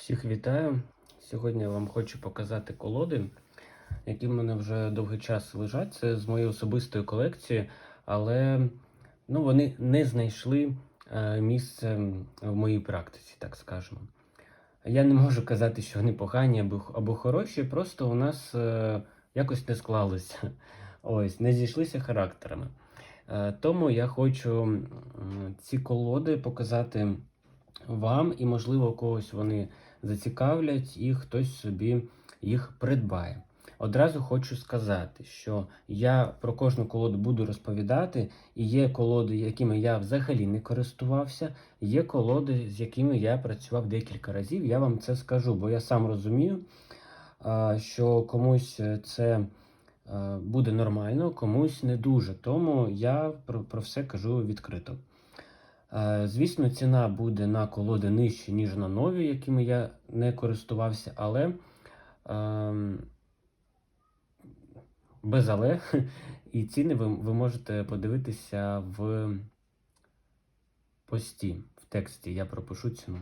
Всіх вітаю. Сьогодні я вам хочу показати колоди, які в мене вже довгий час лежать. Це з моєї особистої колекції, але ну, вони не знайшли е, місце в моїй практиці, так скажемо. Я не можу казати, що вони погані або, або хороші, просто у нас е, якось не склалося. Ось, не зійшлися характерами. Е, тому я хочу ці колоди показати вам, і, можливо, когось вони зацікавлять, і хтось собі їх придбає. Одразу хочу сказати, що я про кожну колоду буду розповідати, і є колоди, якими я взагалі не користувався, є колоди, з якими я працював декілька разів. Я вам це скажу, бо я сам розумію, що комусь це буде нормально, комусь не дуже. Тому я про все кажу відкрито. Е, Звісно, ціна буде на колоди нижче, ніж на нові, якими я не користувався, але ем, без але. І ціни ви, ви можете подивитися в пості, в тексті. Я пропишу ціну.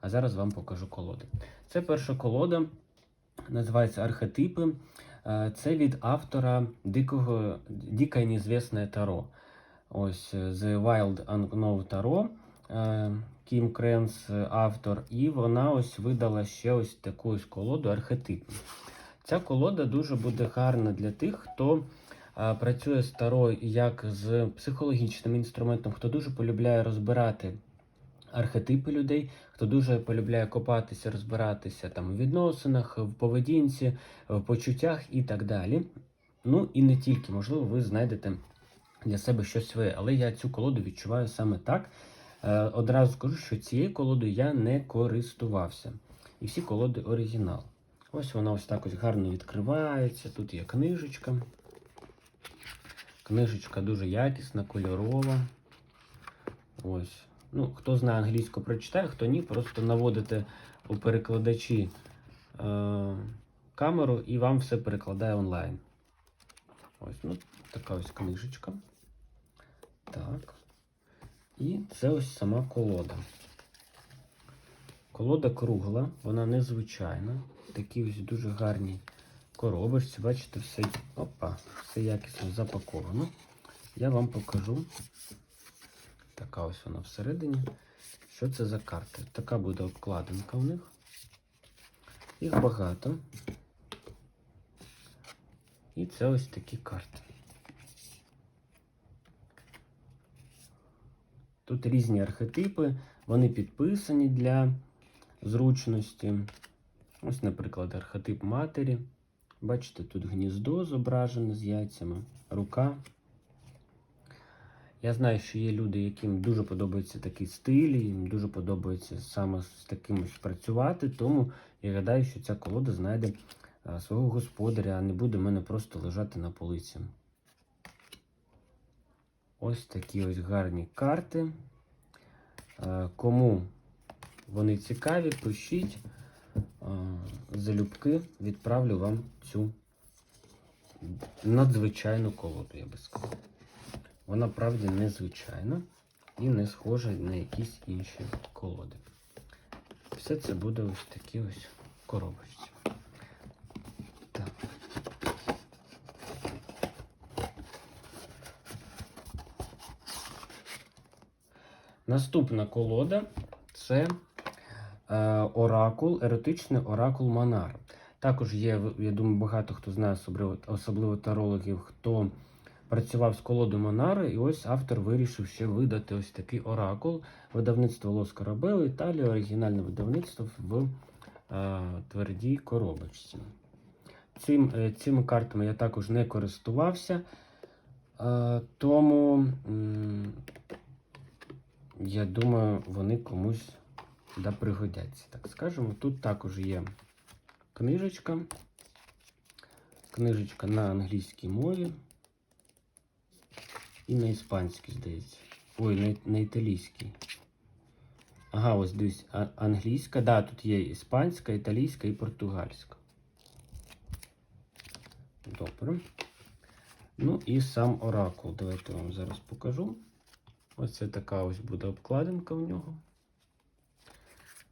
А зараз вам покажу колоди. Це перша колода, називається Архетипи. Е, Це від автора дикого, Дика і незвісне Таро. Ось е, The Wild Unknown Tarot, е, Кім Кренс е, автор, і вона ось видала ще ось таку ось колоду архетипну. Ця колода дуже буде гарна для тих, хто працює з таро як з психологічним інструментом, хто дуже полюбляє розбирати архетипи людей, хто дуже полюбляє копатися, розбиратися там у відносинах, в поведінці, в почуттях і так далі. Ну і не тільки, можливо, ви знайдете для себе щось своє, але я цю колоду відчуваю саме так. Е, одразу скажу, що цією колодою я не користувався. І всі колоди оригінал. Ось вона ось так ось гарно відкривається. Тут є книжечка. Книжечка дуже якісна, кольорова. Ось. Ну, хто знає англійську, прочитає, хто ні, просто наводите у перекладачі е, камеру і вам все перекладає онлайн. Ось, ну, така ось книжечка. Так. І це ось сама колода. Колода кругла, вона незвичайна. Такі ось дуже гарні коробочці. Бачите, все, опа, все якісно запаковано. Я вам покажу. Така ось вона всередині. Що це за карти? Така буде обкладинка в них. Їх багато. І це ось такі карти. Тут різні архетипи, вони підписані для зручності. Ось, наприклад, архетип матері. Бачите, тут гніздо зображене з яйцями, рука. Я знаю, що є люди, яким дуже подобається такий стиль, їм дуже подобається саме з таким працювати. Тому я гадаю, що ця колода знайде свого господаря, а не буде в мене просто лежати на полиці. Ось такі ось гарні карти. Е, Кому вони цікаві, пишіть. Е, Залюбки відправлю вам цю надзвичайну колоду, я би сказав. Вона правді незвичайна і не схожа на якісь інші колоди. Все це буде ось такі ось коробочці. Наступна колода це е, оракул, еротичний оракул Монар. Також є, я думаю, багато хто знає, особливо, тарологів, хто працював з колодою Монари, і ось автор вирішив ще видати ось такий оракул. Видавництво Лос Карабело, Італія, оригінальне видавництво в е, твердій коробочці. Цим, е, цими картами я також не користувався, е, тому. м, я думаю, вони комусь да пригодяться. Так скажемо. Тут також є книжечка. Книжечка на англійській мові. І на іспанській, здається. Ой, на, на італійській. Ага, ось дивись, англійська. Да, тут є іспанська, італійська і португальська. Добре. Ну і сам оракул. Давайте я вам зараз покажу. Ось це така ось буде обкладинка в нього.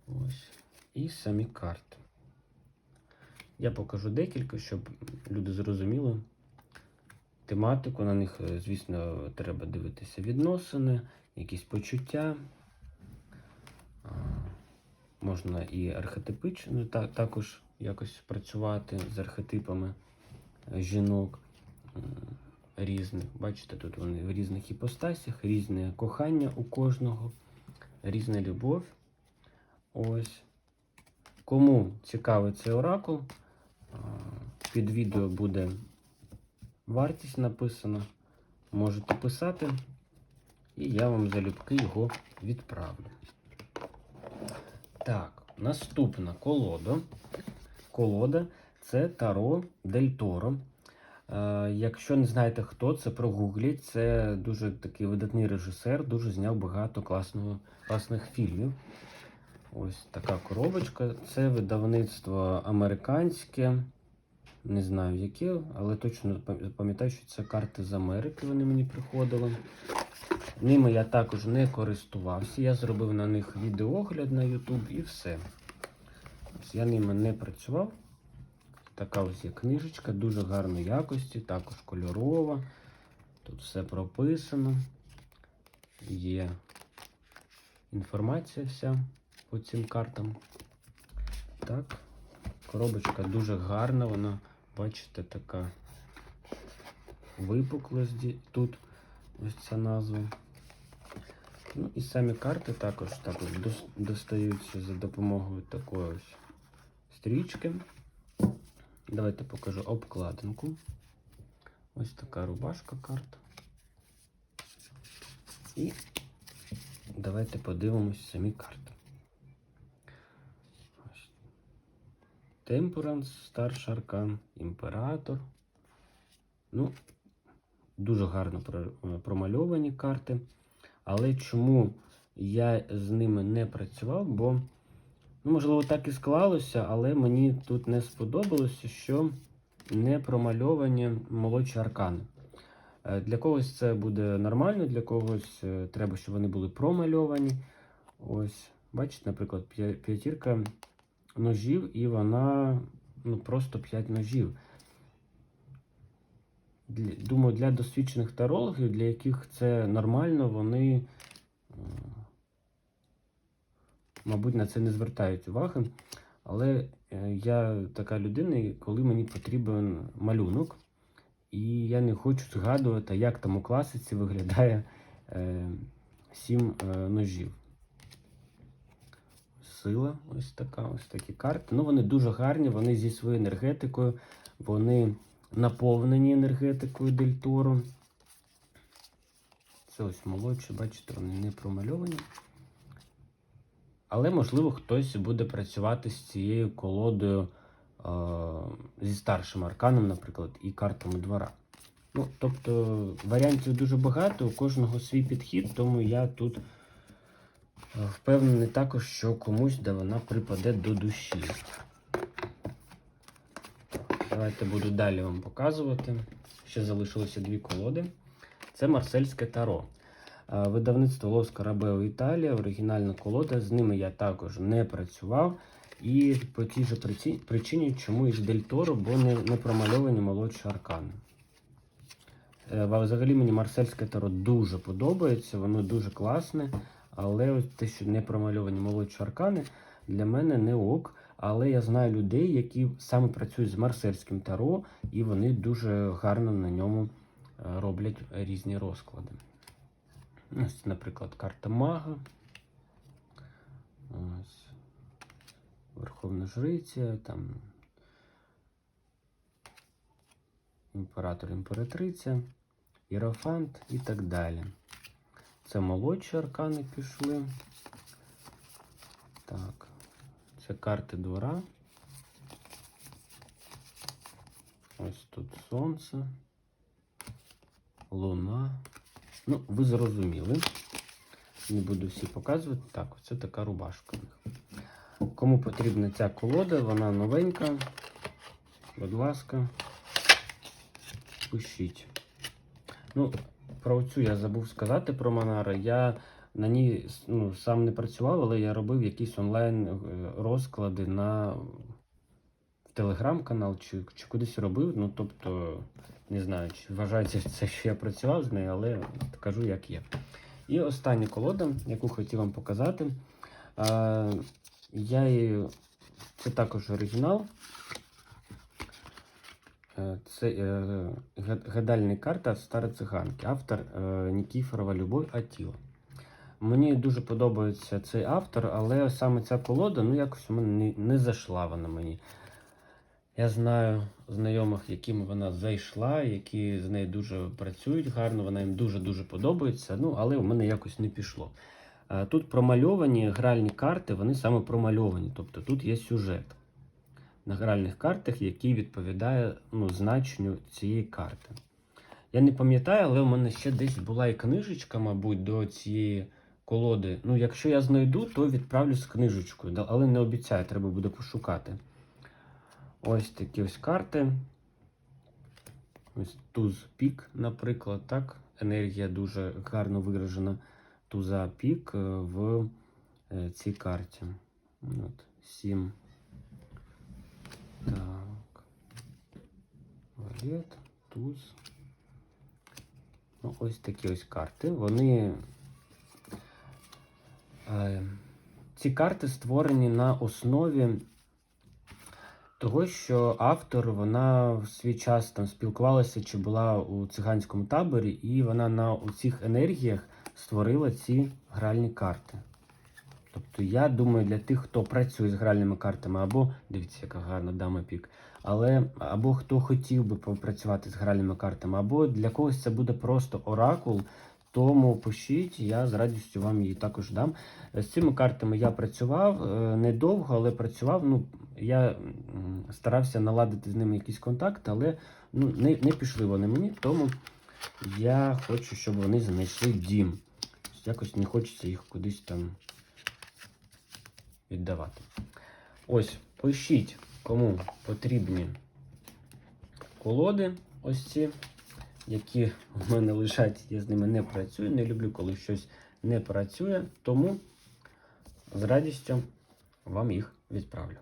Ось. і самі карти. Я покажу декілька, щоб люди зрозуміли тематику. На них, е, звісно, треба дивитися відносини, якісь почуття. Можна і архетипично та- також якось працювати з архетипами е, жінок м, різних. Бачите, тут вони в різних іпостасях, різне кохання у кожного, різна любов. Ось. Кому цікавий цей оракул, під відео буде вартість написана. Можете писати, і я вам залюбки його відправлю. Так, наступна колода. Колода це Таро Дель Торо. Е, Якщо не знаєте, хто це, прогугліть. Це дуже такий видатний режисер, дуже зняв багато класного, класних фільмів. Ось така коробочка. Це видавництво американське. Не знаю яке, але точно пам'ятаю, що це карти з Америки. Вони мені приходили. Ними я також не користувався. Я зробив на них відеогляд на YouTube і все. Я ними не працював. Така ось є книжечка, дуже гарної якості, також кольорова. Тут все прописано. Є інформація вся по цим картам. Так, коробочка дуже гарна, вона, бачите, така випуклості тут ось ця назва. Ну і самі карти також, також достаються за допомогою такої ось стрічки. Давайте покажу обкладинку. Ось така рубашка карт. І давайте подивимось самі карти. Темперанс, старший аркан, імператор. Ну, дуже гарно промальовані карти. Але чому я з ними не працював? Бо, ну, можливо, так і склалося, але мені тут не сподобалося, що не промальовані молодші аркани. Е, Для когось це буде нормально, для когось е, треба, щоб вони були промальовані. Ось, бачите, наприклад, п'ятірка ножів, і вона ну, просто 5 ножів. Думаю, для досвідчених тарологів, для яких це нормально, вони, е, мабуть, на це не звертають уваги. Але е, я така людина, коли мені потрібен малюнок, і я не хочу згадувати, як там у класиці виглядає е, сім е, ножів. Сила, ось така, ось такі карти. Ну, вони дуже гарні, вони зі своєю енергетикою, вони наповнені енергетикою Дель Торо. Це ось молодші, бачите, вони не промальовані. Але, можливо, хтось буде працювати з цією колодою е, зі старшим арканом, наприклад, і картами двора. Ну, тобто варіантів дуже багато, у кожного свій підхід, тому я тут е, впевнений також, що комусь де вона припаде до душі. Давайте буду далі вам показувати. Ще залишилося дві колоди. Це Марсельське таро. Е, Видавництво Лос Карабео Італія, оригінальна колода. З ними я також не працював. І по тій же причині, чому із Дель Торо, бо не, не промальовані молодші аркани. Е, Взагалі мені Марсельське таро дуже подобається, воно дуже класне, але те, що не промальовані молодші аркани, для мене не ок. Але я знаю людей, які саме працюють з Марсельським таро, і вони дуже гарно на ньому е, роблять різні розклади. Ось, наприклад, карта мага. Ось. Верховна Жриця, там імператор, імператриця, Іерофант і так далі. Це молодші аркани пішли. Так, це карти двора. Ось тут сонце, луна. Ну, ви зрозуміли. Не буду всі показувати. Так, це така рубашка. Кому потрібна ця колода, вона новенька. Будь ласка, пишіть. Ну, про цю я забув сказати про Монара. Я на ній ну, сам не працював, але я робив якісь онлайн е, розклади на телеграм-канал чи, чи кудись робив. Ну, тобто, не знаю, чи вважається це, що я працював з нею, але кажу, як є. І остання колода, яку хотів вам показати. А, я її, це також оригінал. Е, Це е, га- гадальна карта циганки. Автор е, Нікіфорова Любов Атіла. Мені дуже подобається цей автор, але саме ця колода, ну якось у мене не, не зайшла вона мені. Я знаю знайомих, яким вона зайшла, які з нею дуже працюють гарно, вона їм дуже-дуже подобається, ну, але в мене якось не пішло. Е, Тут промальовані гральні карти, вони саме промальовані, тобто тут є сюжет на гральних картах, який відповідає ну, значенню цієї карти. Я не пам'ятаю, але у мене ще десь була і книжечка, мабуть, до цієї колоди. Ну, якщо я знайду, то відправлю з книжечкою, але не обіцяю, треба буде пошукати. Ось такі ось карти. Ось туз пік, наприклад, так. Енергія дуже гарно виражена. Туза пік е, в е, цій карті. От, 7. Так. Валет, туз. Ну, ось такі ось карти. Вони. Е, ці карти створені на основі того, що автор вона в свій час там спілкувалася чи була у циганському таборі, і вона на цих енергіях створила ці гральні карти. Тобто, я думаю, для тих, хто працює з гральними картами, або дивіться, яка гарна дама пік, але або хто хотів би попрацювати з гральними картами, або для когось це буде просто оракул. Тому пишіть, я з радістю вам її також дам. З цими картами я працював е, недовго, але працював. Ну, я старався наладити з ними якийсь контакт, але ну, не, не пішли вони мені, тому я хочу, щоб вони знайшли дім. Якось не хочеться їх кудись там віддавати. Ось, пишіть, кому потрібні колоди, ось ці, які в мене лежать, я з ними не працюю. Не люблю, коли щось не працює, тому з радістю вам їх відправлю.